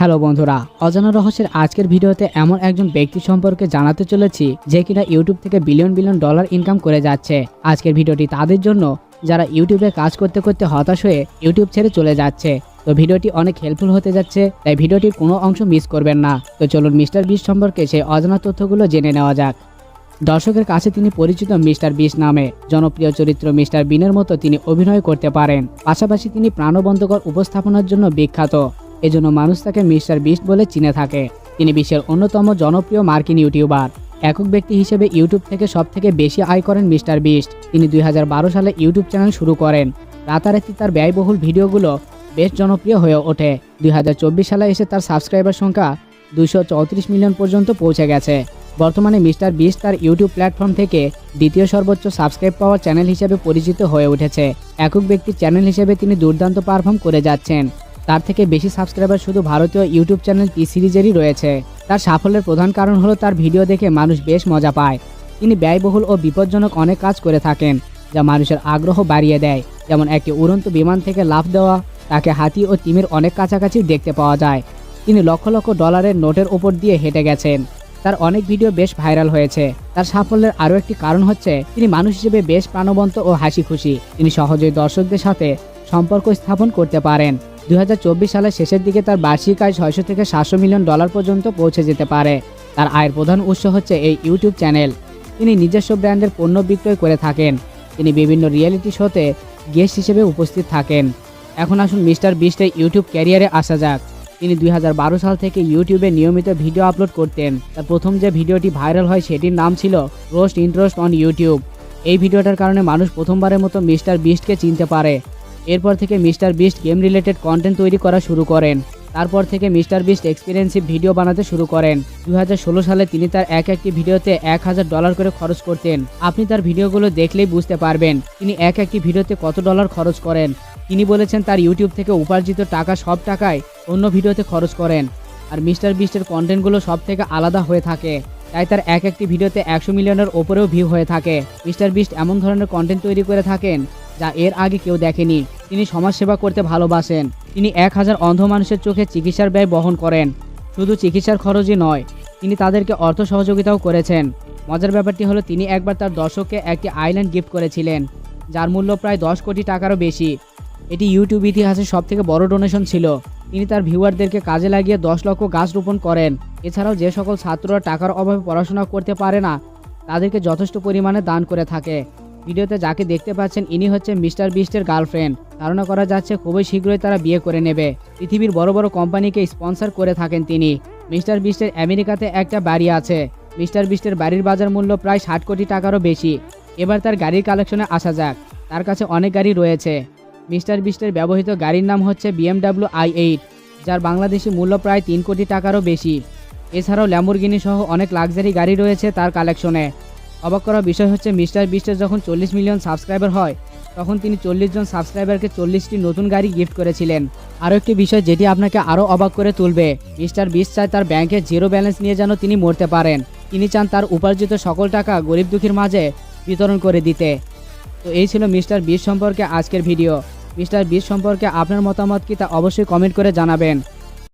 Hello বন্ধুরা, অজানা রহস্যের আজকের ভিডিওতে এমন একজন ব্যক্তি সম্পর্কে জানাতে চলেছি যে কিনা ইউটিউব থেকে বিলিয়ন বিলিয়ন ডলার ইনকাম করে যাচ্ছে। আজকের ভিডিওটি তাদের জন্য, যারা ইউটিউবে কাজ করতে করতে হতাশ হয়ে ইউটিউব ছেড়ে চলে যাচ্ছে। তো ভিডিওটি অনেক হেল্পফুল হতে যাচ্ছে, তাই ভিডিওটির কোনো অংশ মিস করবেন না। তো চলুন মিস্টার বিস সম্পর্কে সেই অজানা তথ্যগুলো জেনে নেওয়া যাক। দর্শকের কাছে তিনি পরিচিত মিস্টার বিস নামে। জনপ্রিয় চরিত্র মিস্টার বিনের মতো তিনি অভিনয় করতে পারেন। পাশাপাশি তিনি প্রাণবন্তকর উপস্থাপনার জন্য বিখ্যাত। এজন্য মানুষ তাকে মিস্টার বিস্ট বলে চিনে থাকে। তিনি বিশ্বের অন্যতম জনপ্রিয় মার্কিন ইউটিউবার। একক ব্যক্তি হিসেবে ইউটিউব থেকে সব থেকে বেশি আয় করেন মিস্টার বিস্ট। তিনি দুই হাজার বারো সালে ইউটিউব চ্যানেল শুরু করেন। রাতারাতি তার ব্যয়বহুল ভিডিওগুলো বেশ জনপ্রিয় হয়ে ওঠে। দুই হাজার চব্বিশ সালে এসে তার সাবস্ক্রাইবার সংখ্যা চৌত্রিশ মিলিয়ন পর্যন্ত পৌঁছে গেছে। বর্তমানে মিস্টার বিস্ট তার ইউটিউব প্ল্যাটফর্ম থেকে দ্বিতীয় সর্বোচ্চ সাবস্ক্রাইব পাওয়া চ্যানেল হিসেবে পরিচিত হয়ে উঠেছে। একক ব্যক্তি চ্যানেল হিসেবে তিনি দুর্দান্ত পারফর্ম করে যাচ্ছেন। তার থেকে বেশি সাবস্ক্রাইবার শুধু ভারতীয় ইউটিউব চ্যানেল টি সিরিজেরই রয়েছে। তার সাফল্যের প্রধান কারণ হলো তার ভিডিও দেখে মানুষ বেশ মজা পায়। তিনি ব্যয়বহুল ও বিপজ্জনক অনেক কাজ করে থাকেন, যা মানুষের আগ্রহ বাড়িয়ে দেয়। যেমন একটি উড়ন্ত বিমান থেকে লাফ দেওয়া, তাকে হাতি ও টিমের অনেক কাছাকাছি দেখতে পাওয়া যায়। তিনি লক্ষ লক্ষ ডলারের নোটের ওপর দিয়ে হেঁটে গেছেন। তার অনেক ভিডিও বেশ ভাইরাল হয়েছে। তার সাফল্যের আরও একটি কারণ হচ্ছে, তিনি মানুষ হিসেবে বেশ প্রাণবন্ত ও হাসি খুশি তিনি সহজেই দর্শকদের সাথে সম্পর্ক স্থাপন করতে পারেন। দুই হাজার চব্বিশ সালের শেষের দিকে তার বার্ষিক আয় ছয়শো থেকে সাতশো মিলিয়ন ডলার পর্যন্ত পৌঁছে যেতে পারে। তার আয়ের প্রধান উৎস হচ্ছে এই ইউটিউব চ্যানেল তিনি নিজস্ব ব্র্যান্ডের পণ্য বিক্রয় করে থাকেন। তিনি বিভিন্ন রিয়েলিটি শোতে গেস্ট হিসেবে উপস্থিত থাকেন। এখন আসুন মিস্টার বিস্টের ইউটিউব ক্যারিয়ারে আসা যাক। তিনি দুই হাজার বারো সাল থেকে ইউটিউবে নিয়মিত ভিডিও আপলোড করতেন। তার প্রথম যে ভিডিওটি ভাইরাল হয় সেটির নাম ছিল রোস্ট ইন্টারেস্ট অন ইউটিউব এই ভিডিওটার কারণে মানুষ প্রথমবারের মতো মিস্টার বিস্টকে চিনতে পারে। এরপর থেকে Mister Beast game related content তৈরি করা শুরু করেন। তারপর থেকে মিস্টার বিস্ট এক্সপিরিয়েন্সিভ ভিডিও বানাতে শুরু করেন। দুই হাজার ষোলো সালে তিনি তার এক একটি ভিডিওতে এক হাজার ডলার করে খরচ করতেন। আপনি তার ভিডিওগুলো দেখলেই বুঝতে পারবেন, তিনি এক একটি ভিডিওতে কত ডলার খরচ করেন। তিনি বলেছেন তার ইউটিউব থেকে উপার্জিত টাকা সব টাকায় অন্য ভিডিওতে খরচ করেন। আর মিস্টার বিস্টের কন্টেন্টগুলো সব থেকে আলাদা হয়ে থাকে। তাই তার এক একটি ভিডিওতে একশো মিলিয়নের ওপরেও ভিউ হয়ে থাকে। মিস্টার বিস্ট এমন ধরনের কন্টেন্ট তৈরি করে থাকেন যা এর আগে কেউ দেখেনি। তিনি সমাজসেবা করতে ভালোবাসেন। তিনি এক হাজার অন্ধ মানুষের চোখে চিকিৎসার ব্যয় বহন করেন। শুধু চিকিৎসার খরচই নয়, তিনি তাদেরকে অর্থ সহযোগিতাও করেছেন। মজার ব্যাপারটি হলো, তিনি একবার তার দর্শককে একটি আইল্যান্ড গিফট করেছিলেন, যার মূল্য প্রায় দশ কোটি টাকারও বেশি। এটি ইউটিউব ইতিহাসের সবথেকে বড় ডোনেশন ছিল। তিনি তার ভিউয়ারদেরকে কাজে লাগিয়ে দশ লক্ষ গাছ রোপণ করেন। এছাড়াও যে সকল ছাত্ররা টাকার অভাবে পড়াশোনা করতে পারে না, তাদেরকে যথেষ্ট পরিমাণে দান করে থাকে। ভিডিওতে যাকে দেখতে পাচ্ছেন, ইনি হচ্ছে মিস্টার বিস্টের গার্লফ্রেন্ড। ধারণা করা যাচ্ছে খুবই শীঘ্রই তারা বিয়ে করে নেবে। পৃথিবীর বড় বড় কোম্পানিকে স্পন্সর করে থাকেন তিনি। মিস্টার বিস্টের আমেরিকাতে একটা বাড়ি আছে। মিস্টার বিস্টের বাড়ির বাজার মূল্য প্রায় ষাট কোটি টাকারও বেশি। এবার তার গাড়ির কালেকশনে আসা যাক। তার কাছে অনেক গাড়ি রয়েছে। মিস্টার বিস্টের ব্যবহৃত গাড়ির নাম হচ্ছে বিএমডাব্লিউ আই এইট, যার বাংলাদেশি মূল্য প্রায় তিন কোটি টাকারও বেশি। এছাড়াও ল্যাম্বরগিনি সহ অনেক লাক্সারি গাড়ি রয়েছে তার কালেকশনে অবাক করা বিষয় হচ্ছে মিস্টার বিস্টের যখন চল্লিশ মিলিয়ন সাবস্ক্রাইবার হয়, তখন তিনি চল্লিশ জন সাবস্ক্রাইবারকে চল্লিশটি নতুন গাড়ি গিফট করেছিলেন। আরও একটি বিষয় যেটি আপনাকে আরও অবাক করে তুলবে, মিস্টার বিস্ট চায় তার ব্যাংকে জিরো ব্যালেন্স নিয়ে যেন তিনি মরতে পারেন। তিনি চান তার উপার্জিত সকল টাকা গরিব দুঃখীর মাঝে বিতরণ করে দিতে। তো এই ছিল মিস্টার বিস্ট সম্পর্কে আজকের ভিডিও। মিস্টার বিশ সম্পর্কে আপনার মতামত কি তা অবশ্যই কমেন্ট করে জানাবেন।